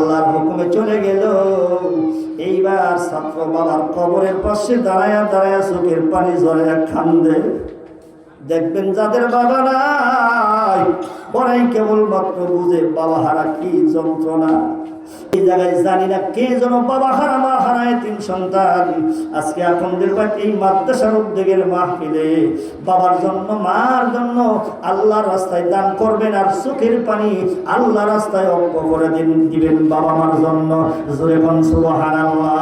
আল্লাহর হুকুমে চলে গেল। এইবার ছাত্র বাবার কবরের পাশে দাঁড়ায় দাঁড়ায়া চোখের পানি জলে খান্দে দেখবেন যাদের বাবা নাই ওরাই কেবলমাত্র বুঝে বাবা হারা কি যন্ত্রণা। এই জায়গায় জানি না কে যেন বাবা হারা, মা হারায় তিন সন্তান। আজকে এই মাদ্রাসার উদ্যোগের মাহফিলে বাবার জন্য, মার জন্য আল্লাহর রাস্তায় দান করবেন আর চোখের পানি আল্লাহ রাস্তায় অঙ্ক করে দিন, দিবেন বাবা মার জন্য। জোরে কোন সুবহানাল্লাহ।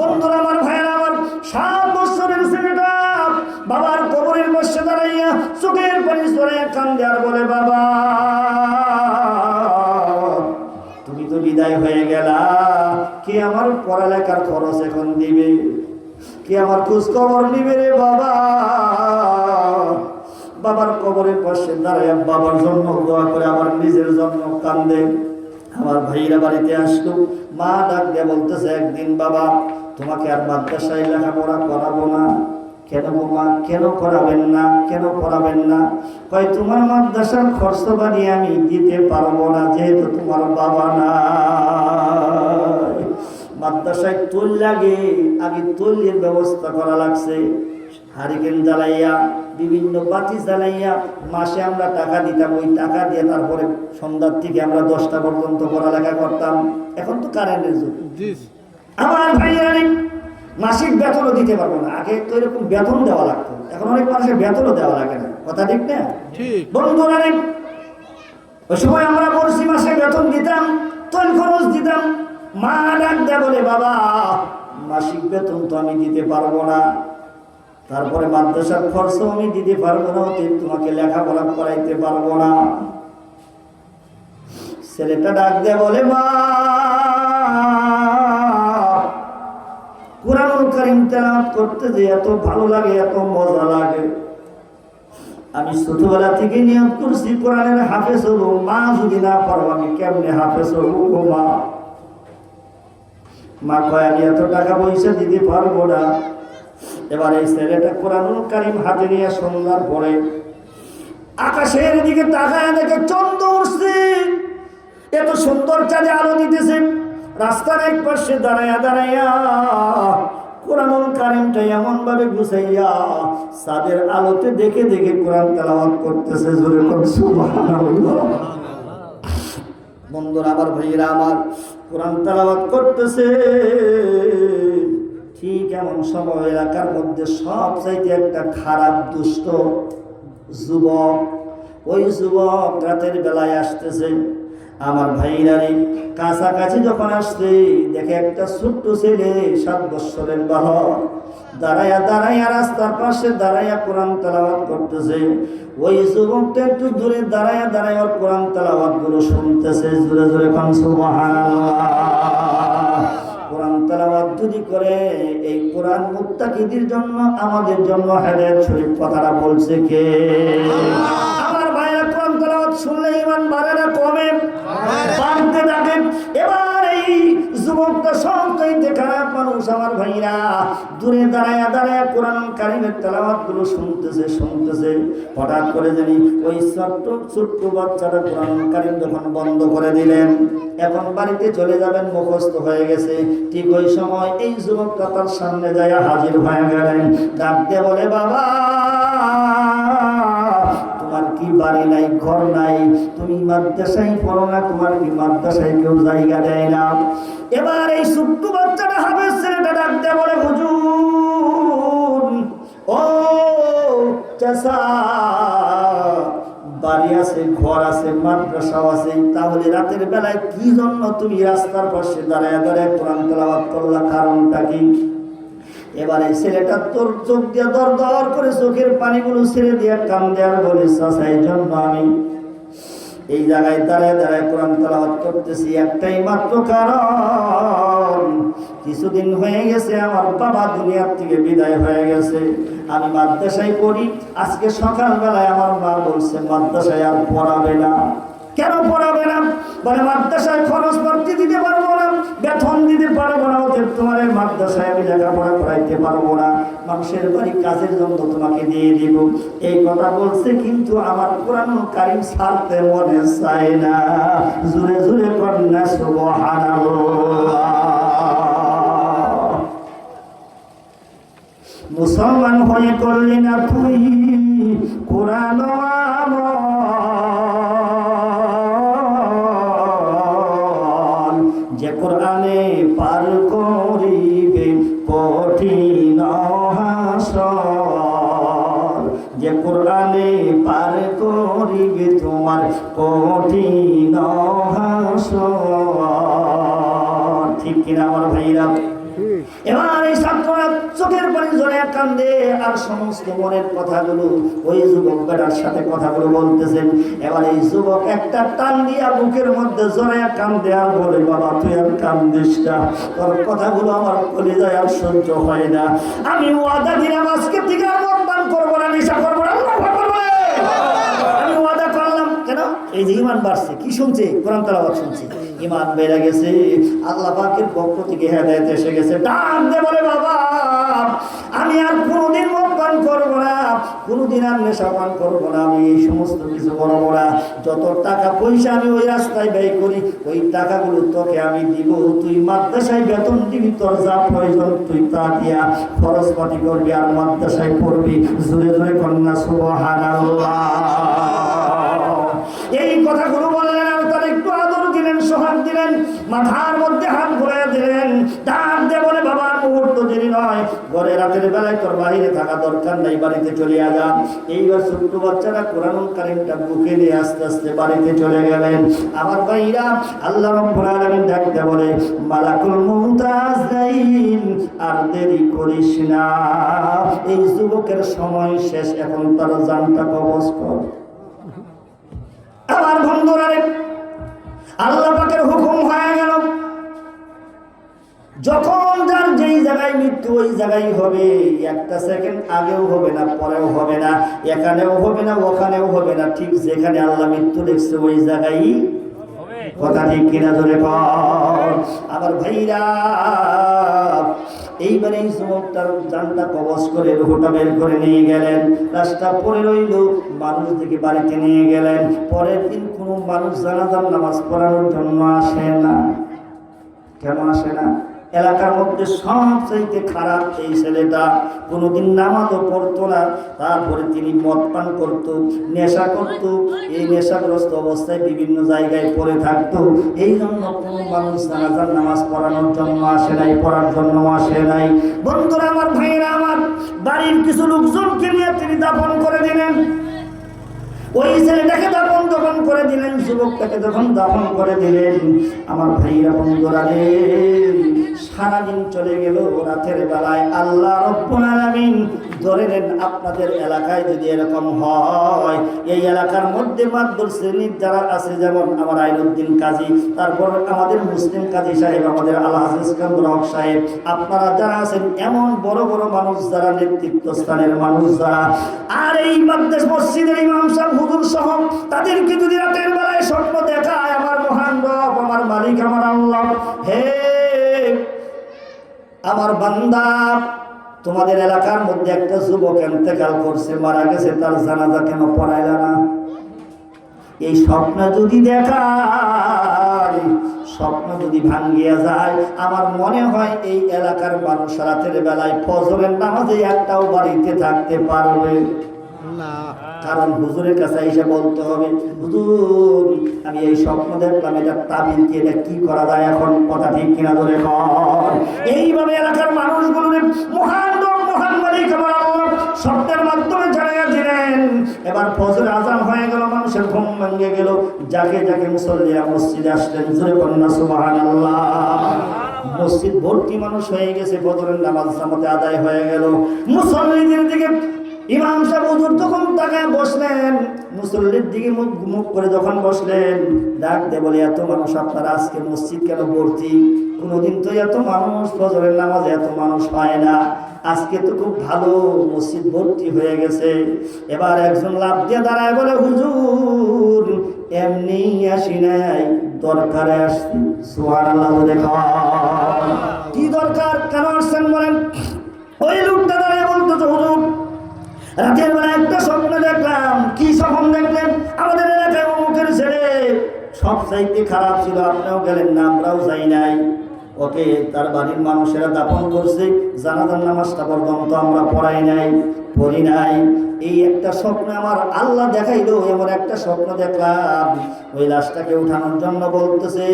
বন্ধুরা, আমার ভাইয়েরা, আমার সাত বাবার কবরের বসে দাঁড়াইয়া চোখের পানি সরাইয়া কান্দে বলে, বাবা, তুমি তো বিদায় হয়ে গেলা। কে আমার পড়ালেখার খরচ এখন দিবে? কে আমার খোঁজ খবর নিবে রে বাবা? বাবার কবরের পাশে দাঁড়ায় বাবার জন্য দোয়া করে আমার নিজের জন্য কান্দে। আমার ভাইরা বাড়িতে আসলো। মা ডাক দিয়ে বলতেছে, একদিন বাবা, তোমাকে আর মাদ্রাসায় লেখাপড়া করাবো না। কেন গো মা কেন করাবেন না কেন করাবেন না? কয় তোমার মাদ্রাসার খরচ বানিয়ে আমি দিতে পারব না যেহেতু তোমার বাবা না মাদ্রাসায় তুল লাগে আগে তুলের ব্যবস্থা করা লাগছে। হারিকেন জ্বালাইয়া বিভিন্ন বাতি জ্বালাইয়া মাসে আমরা টাকা দিতাম ওই টাকা দিয়ে তারপরে সন্ধ্যার থেকে আমরা দশটা পর্যন্ত পড়ালেখা করতাম। এখন তো কারেন্টের যুগ। আমার ভাইয়েরা মাসিক বেতনও দিতে পারব না। আগে তো এরকম বেতন দেওয়া লাগতো। এখন অনেক মানুষের বেতনও দেওয়া লাগে না। কথা ঠিক না? বন্ধুরা ওই সময় আমরা বলছি মাসে বেতন দিতাম তৈল খরচ দিতাম। মা ডাক দেয় বলে বাবা মাসিক বেতন তো আমি দিতে পারব না। তারপরে মাদ্রাসার খরচও আমি দিতে পারব না অতএব তোমাকে লেখাপড়া করাইতে পারব না। ছেলেটা ডাক দেয় বলে মা কারিম তেলাওয়াত করতে যে এত ভালো লাগে, এত মজা লাগে। আমি ছোটবেলা থেকে নিয়ত করছি, কোরআনের হাফেজ হব। মা যদি না পারো, আমি কেমনে হাফেজ হব গো মা? মা কয়, আমি এত টাকা পয়সা দিতে পারব না। এবার এই ছেলেটা কোরআনুল কারিম হাতে নিয়ে সন্ধ্যার পরে আকাশের দিকে তাকায় দেখে চন্দ্র উঠছে। এত সুন্দর চাঁদে আলো দিতেছে। রাস্তার এক পাশে দাঁড়াইয়া দাঁড়াইয়া কোরআনুল কারিমটা এমন ভাবে গুছাইয়া সাদের আলোতে দেখে দেখে কোরআন তেলাওয়াত করতেছে, জোরে সুবহানাল্লাহ। বন্ধুরা, আমার ভাইয়েরা, আমার কোরআন তেলাওয়াত করতেছে। ঠিক এমন সময় এলাকার মধ্যে সব চাইতে একটা খারাপ দুষ্ট যুবক, ওই যুবক রাতের বেলায় আসতেছে। আমার ভাইরারে কাছাকাছি যখন আসছে দেখে একটা ছোট্ট ছেলে, সাত বৎসরের বালক দাঁড়াইয়া দাঁড়াইয়া রাস্তার পাশে দাঁড়াইয়া কোরআন তালাবাদ করতেছে। ওই যুবকটা একটু দূরে দাঁড়াইয়া দাঁড়াইয়া কোরআন তালাবাদগুলো শুনতেছে, জোরে জোরে কোরআন তালাবাদ যদি করে, এই কোরআন মুত্তাকিদের জন্য, আমাদের জন্য হেদায়েত শরীফ কথাটা বলছে কে? শুনলে ইমান বাড়ে না কমে বাড়তে থাকে। এবার এই যুবকটা সবচাইতে খারাপ মানুষ আমার ভাইরা। দূরে দাঁড়ায়া দাঁড়ায়া কোরআন কারিমের তেলাওয়াতগুলো শুনতেছে শুনতেছে। হঠাৎ করে জানি ওই ছোট্ট ছোট্ট বাচ্চাটা কোরআন কারিম যখন বন্ধ করে দিলেন এখন বাড়িতে চলে যাবেন মুখস্থ হয়ে গেছে। ঠিক ওই সময় এই যুবকটা তার সামনে যায় হাজির হয়ে গেলেন। ডাক দিয়ে বলে বাবা! তোমার কি বাড়ি নাই, ঘর নাই? তুমি মাদ্রাসায় পড়ো না, তোমার কি মাদ্রাসায় কেউ জায়গা দেয় না? এবার এই ছোট্ট বাচ্চাটা হাফেজ ছেলেটা ডাকতে বলে, হুজুর, ও চাষা বাড়ি আছে, ঘর আছে, মাদ্রাসাও আছে, তাহলে রাতের বেলায় কি জন্য তুমি রাস্তার পাশে দাঁড়ায় দাঁড়ায় কোরআন তেলাওয়াত করলা? কারণটা কি? এবারে ছেলেটা তোর চোখ দিয়ে দর দর করে চোখের পানিগুলো ছেড়ে দিয়ে কান দেওয়ার বলে চাষাই জন্য আমি। এই জায়গায় দাঁড়ায় দাঁড়ায় কোরআন তালাবাত করতেছি, একটাই মাত্র কারণ, কিছুদিন হয়ে গেছে, আমার বাবা দুনিয়ার থেকে বিদায় হয়ে গেছে। আমি মাদ্রাসায় পড়ি, আজকে সকালবেলায় আমার মা বলছে, মাদ্রাসায় আর পড়াবে না। কেন পড়াবে না? বলে, মাদ্রাসায় খরচ ভর্তি দিতে পারব বেতন দিতে পারব না ওদের তোমার মাদ্রাসায় আমি লেখাপড়া করাইতে পারব না। মানুষের বাড়ি কাজের জন্য তোমাকে দিয়ে দিব। এই কথা বলছে, কিন্তু আমার কোরআন কারিম ছাড়তে মনে চায় না। জুড়ে জুড়ে কন্যা, সুবহানাল্লাহ। মুসলমান হয়ে করলি না তুই কোরআন আমল। কথাগুলো তোর কথাগুলো আমার কলিজায় আর সহ্য হয় না। আমি ওয়াদা দিলাম, আজকে থেকে মদ করব না করব। আমি ওয়াদা করলাম, কেন? এই যে ইমান বাড়ছে, কি শুনছে? কোরআন তালাবাদ শুনছে। ইমান বেড়ে গেছে, আল্লাহ পাকের পক্ষ থেকে হেদায়ত এসে গেছে। ডাক দে বলে, বাবা, আমি আর কোনোদিন মদ পান করব না, কোনোদিন আর নেশা পান করব না, আমি এই সমস্ত কিছু করব না। যত টাকা পয়সা আমি ওই রাস্তায় ব্যয় করি, ওই টাকাগুলো তোকে আমি দিব। তুই মাদ্রাসায় বেতন দিবি, তোর যা প্রয়োজন তুই তা দিয়া খরচ পাতি করবি আর মাদ্রাসায় পড়বি। জোরে জোরে কন্যা, সুবহানাল্লাহ। এই কথাগুলো বললেন আদর দিলেন, মাথার মধ্যে হাত ঘুরে দিলেন। ডাক দিয়ে বলে, বাবা, আর মুহূর্ত দেরি নয়। ঘরে রাতের বেলায় তোর বাইরে থাকা দরকার নাই, বাড়িতে চলে যান এইবার ছোট্ট বাচ্চারা কোরআন কারিমটা বুকে নিয়ে আস্তে আস্তে বাড়িতে চলে গেলেন। আমার ভাইরা, আল্লাহ রব্বুল আলামিন ডাকতে বলে, মালাকুল মুমতাজ আর দেরি করিস না। এই যুবকের সময় শেষ, এখন তার জানটা কবজ কর। আমার বন্ধুরা আল্লাহ পাকের হুকুম হয়ে গেল। যখন যার যেই জায়গায় মৃত্যু, ওই জায়গায় হবে। একটা সেকেন্ড আগেও হবে না, পরেও হবে না, এখানেও হবে না, ওখানেও হবে না। ঠিক যেখানে আল্লাহ মৃত্যু দেখছে, ওই জায়গায় কথা ঠিক কিনা ধরে কর। আবার ভাইরা এইবারে এই যুবকটার জানটা কবচ করে রুহটা বের করে নিয়ে গেলেন। রাস্তা পরে রইল, মানুষ থেকে বাড়িতে নিয়ে গেলেন। পরের দিন কোনো মানুষ জানাজার নামাজ পড়ানোর জন্য আসে না। কেন আসে না? এলাকার মধ্যে সবচাইতে খারাপ এই ছেলেটা কোনোদিন নামাজও পড়তো না, তারপরে তিনি মদ পান করত, নেশা করত, এই নেশাগ্রস্ত অবস্থায় বিভিন্ন জায়গায় পড়ে থাকতো। এই জন্য কোনো মানুষ জানাজার নামাজ পড়ানোর জন্য আসে নাই, পড়ার জন্য আসে নাই। বন্ধুরা, আমার ভাইয়েরা, আমার বাড়ির কিছু লোকজনকে নিয়ে তিনি দাপন করে দিলেন। ওই ছেলেটাকে দফন দফন করে দিলেন, যুবকটাকে যখন দফন করে দিলেন, আমার ভাইরা বন্ধুরা রে, সারাদিন চলে গেল রাতের বেলায়। আল্লাহ রব্বুল আলামিন ধরে নেন আপনাদের এলাকায় যদি এরকম হয়, এই এলাকার মধ্যে মাদ্দুর শ্রেণির যারা আছে, যেমন আমার আইনুদ্দিন কাজী, তারপর আমাদের মুসলিম কাজী সাহেব, আমাদের আল্লাহ কামরুল হক সাহেব, আপনারা যারা আছেন, এমন বড় বড় মানুষ যারা নেতৃত্ব স্থানের মানুষ যারা, আর এই মাদ্রাস মসজিদের ইমাম সাহেব, হুজুর সহ, তাদেরকে যদি রাতের বেলায় স্বপ্ন দেখায়, আমার মহান রব, আমার মালিক, আমার আল্লাহ, হে, আমার বান্দা তোমাদের এলাকার মধ্যে একটা যুবক এন্তেকাল করছে মারা গেছে তার জানাজা কেন পড়াইলা না? এই স্বপ্ন যদি দেখায় স্বপ্ন যদি ভাঙ্গিয়া যায় আমার মনে হয় এই এলাকার মানুষ রাতের বেলায় ফজরের নামাজে একটাও বাড়িতে থাকতে পারবে। কারণ হুজুরের কাছে এসে বলতে হবে হুজুর আমি এই স্বপ্ন দেখলাম এটা তাবিল কি এটা কি করা যায় এখন? কথা ঠিক কিনা ধরে কর। এইভাবে এলাকার মানুষগুলোর মহান এবার ফজর আজান হয়ে গেল, মানুষের ঘুম ভেঙে গেল। যাকে যাকে মুসল্লিরা মসজিদে আসলেন জুড়ে কন্যা সুবাহান মসজিদ ভর্তি মানুষ হয়ে গেছে, ফজরের নামাজ আদায় হয়ে গেল। মুসল্লিদের দিকে ইমাম সাহেব তখন তাকে বসলেন, মুসল্লির দিকে মুখ মুখ করে যখন বসলেন, ডাক দে বলে, এত মানুষ আপনারা আজকে মসজিদ কেন ভর্তি? কোনোদিন তো এত মানুষ, ফজরের নামাজে এত মানুষ পায় না। আজকে তো খুব ভালো মসজিদ ভর্তি হয়ে গেছে। এবার একজন লাভ দিয়ে দাঁড়ায় বলে, হুজুর এমনি আসি নাই। দরকারে আসছি। সুহার আল্লাহ দেখো কি দরকার? কেন আসছেন? বলেন, ওই লোকটা রাতের বেলা একটা স্বপ্ন দেখলাম। কি স্বপ্ন দেখলেন? আমাদের এলাকায় অমুকের ছেলে। সব চাইতে খারাপ ছিল, আপনিও গেলেন না, আমরাও যাই নাই। ওকে তার বাড়ির মানুষেরা দাপন করছে, জানাজার নামাজটা পর্যন্ত আমরা পড়াই নাই। পড়ি নাই। এই একটা স্বপ্ন আমার আল্লাহ দেখাইলো এমন একটা স্বপ্ন দেখলাম। ওই লাশটাকে উঠানোর জন্য বলতেছে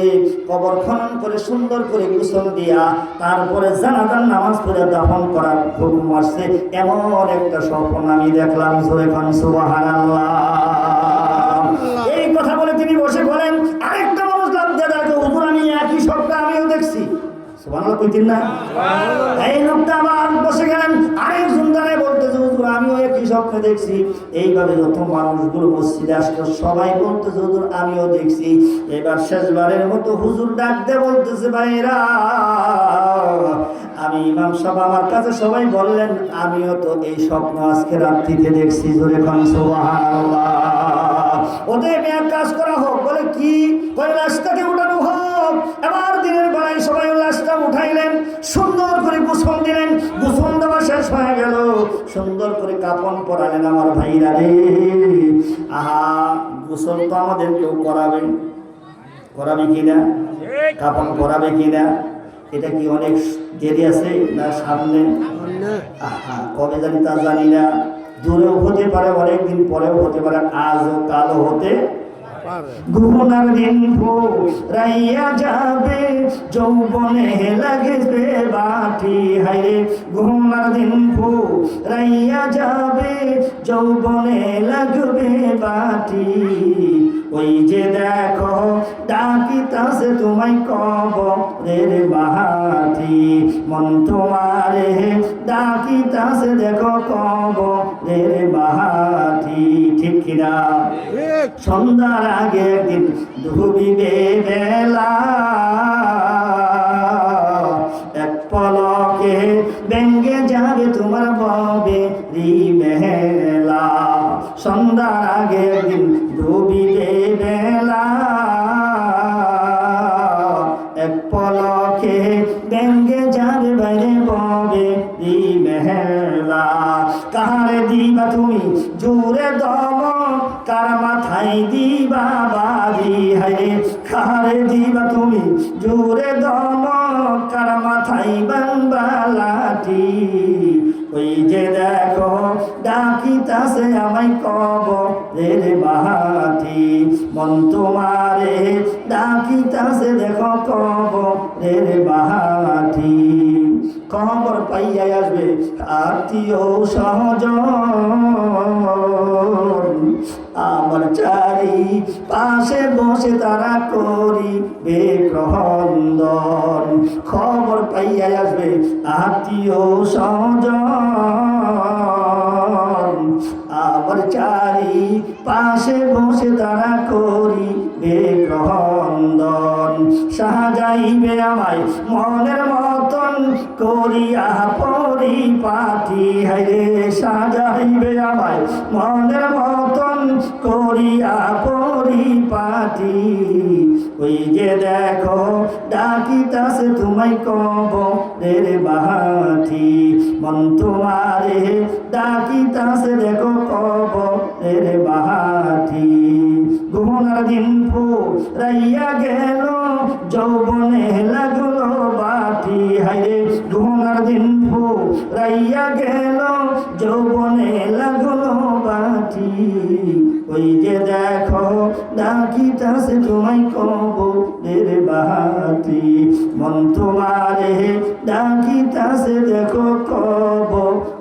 কবর খনন করে সুন্দর করে গোসল দিয়া তারপরে জানাজার নামাজ পড়ে দাফন করার হুকুম আসছে। এমন একটা স্বপ্ন আমি দেখলাম জোরে খান সুবহানাল্লাহ। এই কথা বলে তিনি বসে বলেন আরেকটা মানুষ লাভ হুজুর আমি একই স্বপ্ন আমিও দেখছি। কইতেন না? এই লোকটা আবার বসে গেলেন আরেকজন স্বপ্ন দেখছি, এইভাবে যত মানুষগুলো মসজিদে আসলো, সবাই বলতেছে, হুজুর, আমিও দেখছি। এবার শেষবারের মতো হুজুর ডাক দিয়ে বলতেছে ভাইরা আমি ইমাম সাহেব আমার কাছে সবাই বললেন, আমিও তো এই স্বপ্ন আজকে রাত্রিতে দেখছি, জোরে খান ওদের এক কাজ করা হোক, বলে কি? ওই লাশটাকে উঠানো হোক। এবার দিনের বেলায় সবাই লাশটা উঠাইলেন, সুন্দর করে গোসল দিলেন গোসল শেষ হয়ে গেল। সুন্দর করে কাপন পরালেন আমার ভাইরা রে। আহা গোসল তো আমাদের কেউ করাবে। করাবে কিনা কাপন করাবে কিনা এটা কি অনেক দেরি আছে না সামনে? আহা, কবে জানি তা জানি না। দূরেও হতে পারে অনেকদিন পরেও হতে পারে আজও কালও হতে ঘুমনার দিন রাইয়া যাবে, যৌবনে লাগবে বাটি হাইরে। ঘুমনার দিন রাইয়া যাবে, যৌবনে লাগবে বাটি ওই যে দেখো, ডাকিতাছে তোমায় কব রে বাহাটি মন তোমারে, ডাকিতাছে দেখো কব রে বাহাটি ঠিক কিনা সন্ধ্যার আগে একদিন ডুবিবে বেলা এক পলকে ব্যঙ্গে যাবে তোমার ববে রি মেলা আত্মীয় সহজ আমার চারি পাশে বসে তারা করি বেগ্রহন্দন খবর পাইয়া আসবে আত্মীয় সহজ আমার চারি পাশে বসে তারা করি বেগ্রহন্দন সাজাইবে আমায় মনের মতন করিয়া পরিপাটি। হাইরে সাজাইবে আমায় মনের মতন করিয়া পরিপাটি। ওই যে দেখো, ডাকিতাছে তোমায় কব রে বাহাটি মন তোমারে ডাকিতাছে দেখো কব রে বাহাটি রাইয়া গেল, যৌবনে লাগল বাটি হাইরে ঘুমনার দিন ফু রাইয়া গেল, যৌবনে লাগল বাটি ওই যে দেখো, ডাকিতাছে তোমায় কব রে বাহাটি মন তোমারে, ডাকিতাছে দেখো কব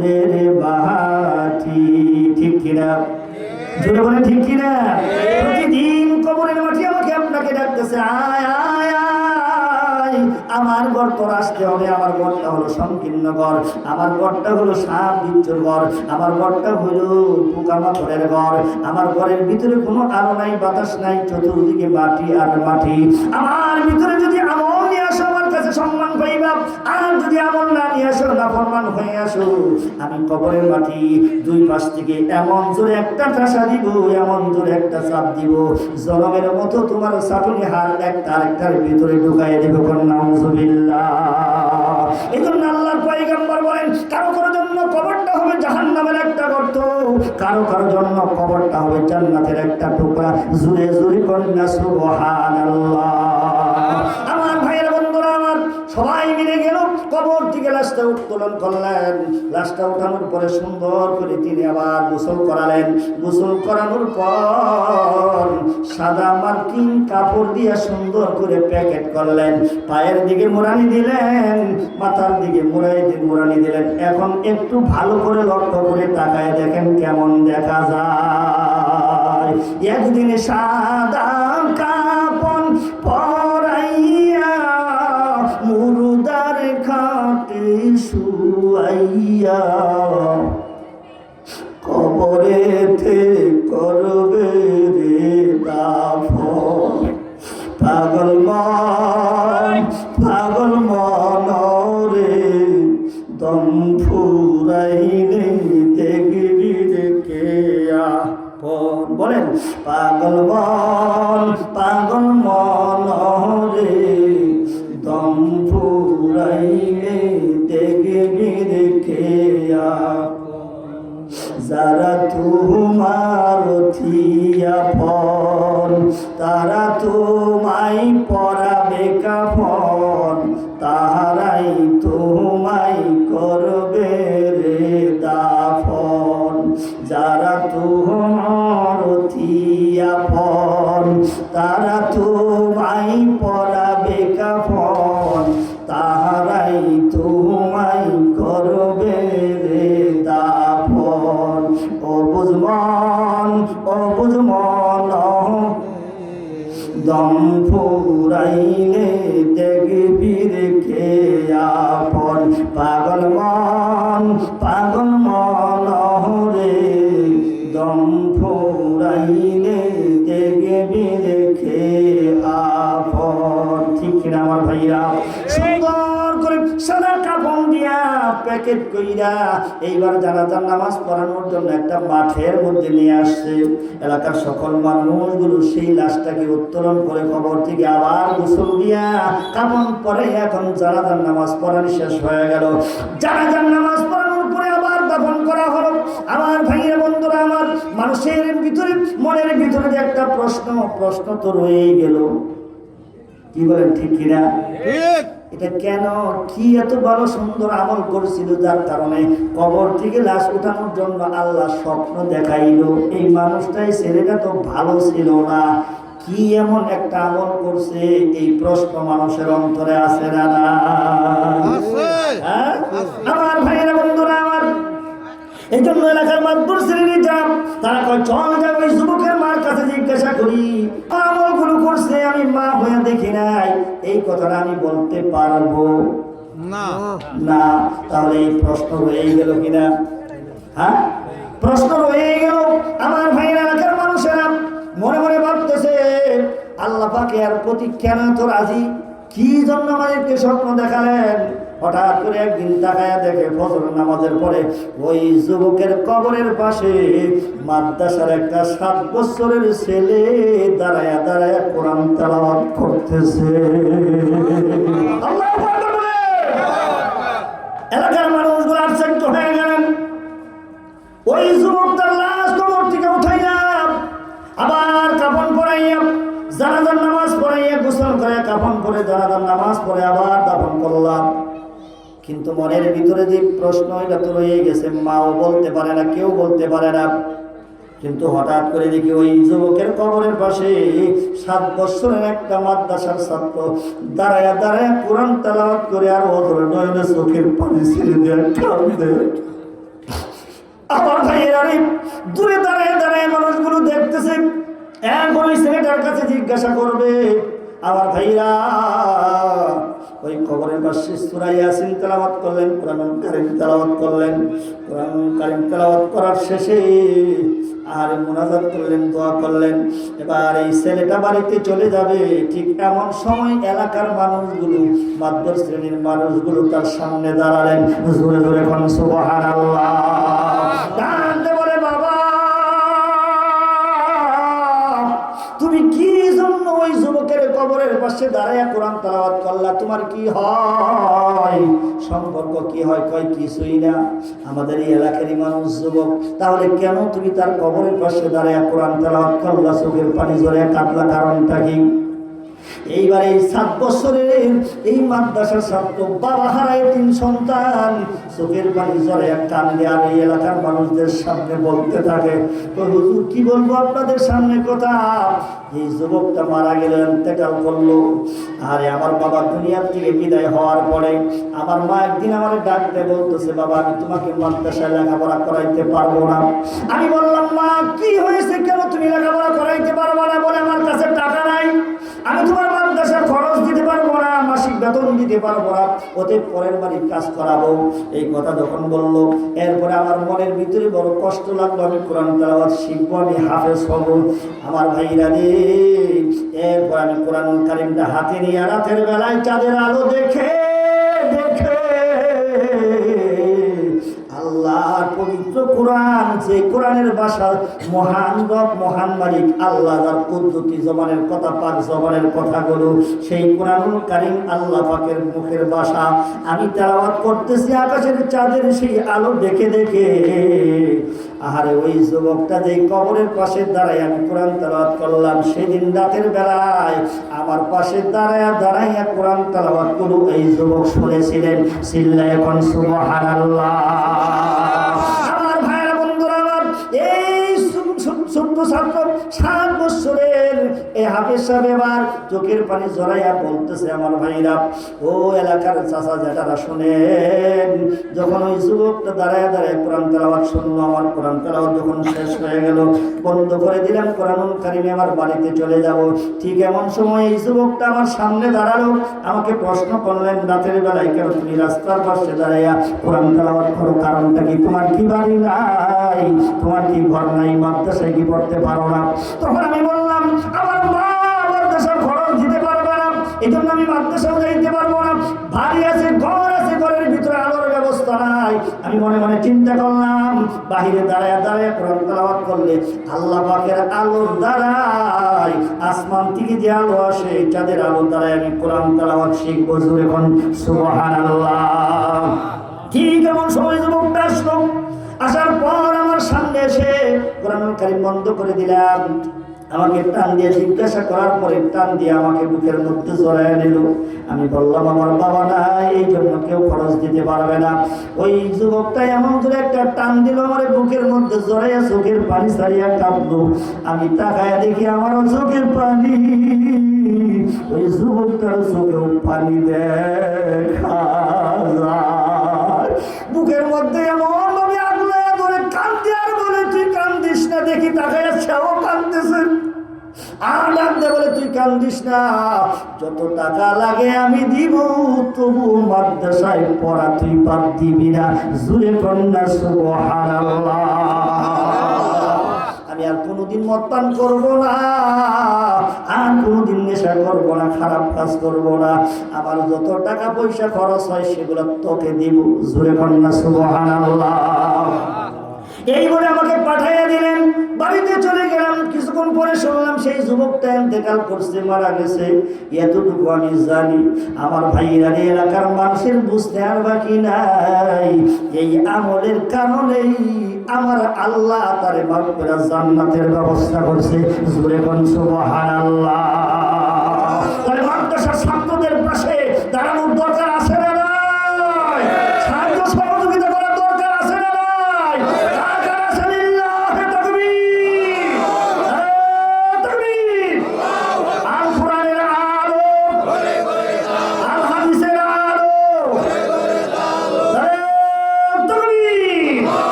রে রে বাহাটি ঠিক কিনা? জোরে বলে ঠিক কিনা? আয় আমার ঘর তোর আসতে হবে, আমার ঘরটা হলো সংকীর্ণ ঘর, আমার ঘরটা হলো সাপ বিচ্ছুর ঘর, আমার ঘরটা হলো পোকামাকড়ের ঘর, আমার ঘরের ভিতরে কোনো আলো নাই, বাতাস নাই, চতুর্দিকে মাটি আর মাটি, আমার ভিতরে যদি আমল নিয়ে আসো, আমার কাছে সম্মান পাইবা আর যদি আমল না নিয়ে আসো নাফরমান হয়ে আসো, আমি কবরের মাটি দুই পাশ থেকে এমন জোরে একটা ঠাসা দিব, এমন জোরে একটা চাপ দিব। জলমের মতো তোমার চাটুনি হার একটা আরেকটার ভিতরে ঢুকাই দেবে নাউজুবিল্লাহ এই জন্য আল্লাহর পয়গম্বর বলেন, কারও কারও জন্য কবরটা হবে জাহান্নামের একটা গর্ত, কারও কারও জন্য কবরটা হবে জান্নাতের একটা টুকরা। জুড়ে জুড়ে কন্যা, সুবহানাল্লাহ। সবাই মিলে গেল, কবর থেকে লাশটা উত্তোলন করলেন। লাশটা উঠানোর পরে সুন্দর করে তিনি আবার গোসল করালেন। গোসল করানোর পর সাদা মার্কিন কাপড় দিয়ে সুন্দর করে প্যাকেট করলেন। পায়ের দিকে মোড়ানি দিলেন, মাথার দিকে মোড়াই মোড়ানি দিলেন। এখন একটু ভালো করে লক্ষ্য করে তাকায় দেখেন কেমন দেখা যায়। একদিনে সাদা কাপড় পরাইয়া শুয়াইয়া কবরেতে করবে রে দাফন। পাগল মন পাগল মন রে, দম ফুরাইলে দেখবি আপন। বলেন, পাগল মন পাগল মন ও বুঝমন দম ফুরাইলে দেখবি রেখে আপন পাগল মন পাগল মন রে দম ফুরাইলে দেখবি রেখে আপন। ঠিক না আমার ভাইরা? প্যাকেট কইরা এইবার জানাজার নামাজ পড়ানোর জন্য একটা মাঠের মধ্যে নিয়ে আসছে, এলাকার সকল মানুষগুলো সেই লাশটাকে উত্তোলন করে কবর থেকে আবার গোসল দিয়া কাপড় পরে এখন জানাজার নামাজ পড়ানো শেষ হয়ে গেল। জানাজার নামাজ পড়ানোর পরে আবার দাফন করা হলো, আমার ভাইয়ের বন্ধুরা, আমার মানুষের ভিতরে, মনের ভিতরে যে একটা প্রশ্ন প্রশ্ন তো রয়েই গেল। কি বলেন, ঠিক কিনা? ঠিক। এটা কেন? কি এত বড় সুন্দর আমল করেছিল যার কারণে কবর থেকে লাশ উঠানোর জন্য আল্লাহ স্বপ্ন দেখাইলো। এই মানুষটাই ছেলেটা তো ভালো ছিল না। কি এমন একটা আমল করছে? এই প্রশ্ন মানুষের অন্তরে আছে না? হ্যাঁ? আমার ভাইয়েরা বন্ধুরা আমার। এই জন্য এলাকার মাদুর শ্রেণি যাম তারা কয় চল ওই যুবকের মার কাছে জিজ্ঞাসা করি। আমলগুলো আমি মা হয়ে দেখি নাই। এই কথাটা আমি বলতে পারব? না। না। তাহলে এই প্রশ্ন রয়ে গেল কিনা? হ্যাঁ? প্রশ্ন রয়ে গেল। আমার ভাইরা এলাকার মানুষেরা মনে মনে ভাবতেছে আল্লাহ পাকে আর প্রতি কেন তো রাজি? কি জন্য আমাদেরকে স্বপ্ন দেখালেন? হঠাৎ করে একদিন তাকায়া দেখে ফজর নামাজের পরে ওই যুবকের কবরের পাশে মাদ্রাসার একটা সাত বছরের ছেলে দাঁড়ায়া দাঁড়ায়া কোরআন তালাওয়াত করতেছে। এলাকার মানুষগুলো আশ্চর্য হয়ে গেলেন। ওই যুবকটার লাশ কবর থেকে উঠাইলাম আবার কাফন পরাইয়া, জানাজার নামাজ পড়াইয়া গোসল করে কাফন পরে জানাজার নামাজ পড়ে আবার দাফন করলাম। কিন্তু মনের ভিতরে যে প্রশ্ন এটা তো রয়ে গেছে, মাও বলতে পারে না, কেউ বলতে পারে না। কিন্তু হঠাৎ করে দেখি ওই যুবকের কবরের পাশে সাত বছরের একটা মাদ্রাসার ছাত্র দাঁড়ায় দাঁড়ায় কোরআন তালাওয়াত করে আর ওদের নয়নে চোখের পানি ছেড়ে দেয় আমার ভাইয়ের আরে দূরে দাঁড়ায় দাঁড়ায় মানুষগুলো দেখতেছে এখন ওই ছেলেটার কাছে জিজ্ঞাসা করবে আমার ভাইরা, ওই কবরের পাশে সূরা ইয়াসিন তেলাওয়াত করলেন কোরআন কারীম তেলাওয়াত করলেন। কোরআন কারীম তেলাওয়াত করার শেষে আর মোনাজাত করলেন, দোয়া করলেন। এবার এই ছেলেটা বাড়িতে চলে যাবে, ঠিক এমন সময় এলাকার মানুষগুলো মাধ্যম শ্রেণির মানুষগুলো তার সামনে দাঁড়ালেন। জোরে জোরে কোন সুবহানাল্লাহ। বলে, বাবা, তুমি কি ওই যুবকের কবরের পাশে দাঁড়ায় কোরআন তালাওয়াত করলা। তোমার কি হয়? সম্পর্ক কি হয়? কয়, কিছুই না। আমাদের এই এলাকারই মানুষ যুবক। তাহলে কেন তুমি তার কবরের পাশে দাঁড়ায় কোরআন তালাওয়াত করলা? চোখের পানি জোরে কাটলা কারণটা কি? এইবার এই সাত বছরের এই মাদ্রাসার ছাত্র বাবা হারায় তিন সন্তান। চোখের পানি জলে এক কান্দে আর এই এলাকার মানুষদের সামনে বলতে থাকে, তো হুজুর, কি বলব আপনাদের সামনে কথা? এই যুবকটা মারা গেল এতেকাল করল। আরে, আমার বাবা দুনিয়ার থেকে বিদায় হওয়ার পরে আমার মা একদিন আমার ডাকতে বলতেছে, বাবা, আমি তোমাকে মাদ্রাসায় লেখাপড়া করাইতে পারব না। আমি বললাম, মা, কি হয়েছে? কেন তুমি লেখাপড়া করাইতে পারব না? বলে দিতে পারব না ওতে পরের বাড়ির কাজ করাবো। এই কথা যখন বলল, এরপরে আমার মনের ভিতরে বড় কষ্ট লাগল, আমি কোরআন তালাবাদ শিখব, আমি হাফেজ হব। আমার ভাইরা রে, এরপর আমি কোরআন কারিমটা হাতে নিয়ে রাতের বেলায় চাঁদের আলো দেখে কোরআন যে কোরআনের ভাষা মহান রব, মহান মালিক, আল্লাহ যার পদ্ধতি জবানের কথা, পাক জবানের কথাগুলো, সেই কোরআনুল কারিম আল্লাহ পাকের মুখের ভাষা। আমি তেলাওয়াত করতেছি আকাশের চাঁদের সেই আলো দেখে দেখে। আহারে, ওই যুবকটা যে কবরের পাশে দাঁড়ায়, আমি কোরআন তেলাওয়াত করলাম। সেদিন রাতের বেলায় আমার পাশে দাঁড়ায় দাঁড়াইয়া কোরআন তেলাওয়াত করু এই যুবক শুনেছিলেন। সিল্লা এখন সুবহানাল্লাহ। ছাত্র সাত বছরের এই হাফিজ সাহেব এবার। চোখের পানি জড়াইয়া বলতেছে আমার ভাইরা, ও এলাকার চাচা জেঠারা, শোনেন, যখন ওই যুবকটা দাঁড়ায় দাঁড়ায় কোরআন তেলাওয়াত শুনলো, আমার কোরআন তেলাওয়াত যখন শেষ হয়ে গেল, বন্ধ করে দিলাম কোরআনুল কারিমে আমার বাড়িতে চলে যাব। ঠিক এমন সময় এই যুবকটা আমার সামনে দাঁড়াল, আমাকে প্রশ্ন করলেন, রাতের বেলায় কেন তুমি রাস্তার পাশে দাঁড়াইয়া কোরআন তেলাওয়াত করো? কারণটা কি তোমার কি বাড়ি নাই? তোমার কি ঘর নাই? মাদ্রাসায় কি পড়তে পারো না? তখন আমি বললাম আমার মা মাদ্রাসার খরচ দিতে পারবে না এই জন্য আমি মাদ্রাসাও যাইতে পারব না। বাড়ি আছে, ঘর আছে, ঘরের ভিতরে আলোর ব্যবস্থা নাই। আমি মনে মনে চিন্তা করলাম, বাহিরে দাঁড়ায় দাঁড়ায় কোরআন তেলাওয়াত করলে আল্লাহ পাকের আলোর দ্বারাই আসমান থেকে যে আলো আসে, চাঁদের আলোর দ্বারাই আমি কোরআন তেলাওয়াত শিখব জোরে এখন সুবহানাল্লাহ। ঠিক এমন সময় যুবকটা আসলো? আসার পর আমার সামনে এসে কোরআন কারিম বন্ধ করে দিলাম। আমাকে টান দিয়ে জিজ্ঞাসা করার পরে টান দিয়ে আমাকে বুকের মধ্যে জড়ায় নিল। আমি বললাম, আমার বাবা নাই, এই জন্য কেউ খরচ দিতে পারবে না। ওই যুবকটা এমন করে একটা টান দিল, আমার বুকের মধ্যে জড়াইয়া চোখের পানি ছাড়িয়া কাঁদলো আমি তাকায় দেখি আমারও চোখের পানি। ওই যুবকটার চোখেও পানি দেখা ডাকতে বলে, তুই কান্দিস না। যত টাকা লাগে আমি দিব, তবু মাদ্রাসায় পড়া তুই বাদ দিবি না। জুড়ে কন্যা আমি আর কোনোদিন মতপান করব না, আর কোনোদিন নেশা করব না, খারাপ কাজ করব না। আমার যত টাকা পয়সা খরচ হয়, সেগুলো তোকে দিব জোরে কন্যা, সুবহানাল্লাহ। এই বলে আমাকে পাঠাইয়া দিলেন, বাড়িতে চলে গেলাম, কিছুক্ষণ পরে শুনলাম সেই যুবকটা ইন্তেকাল করছে মারা গেছে। এতটুকু আমি জানি, আমার ভাইরা এলাকার মানুষের বুঝতে আর বাকি নাই। এই আমলের কারণেই আমার আল্লাহ তারে করে জান্নাতের ব্যবস্থা করছে। জুড়ে কোন সুবহানাল্লাহ। তাহলে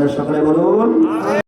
করেন সকলে বলুন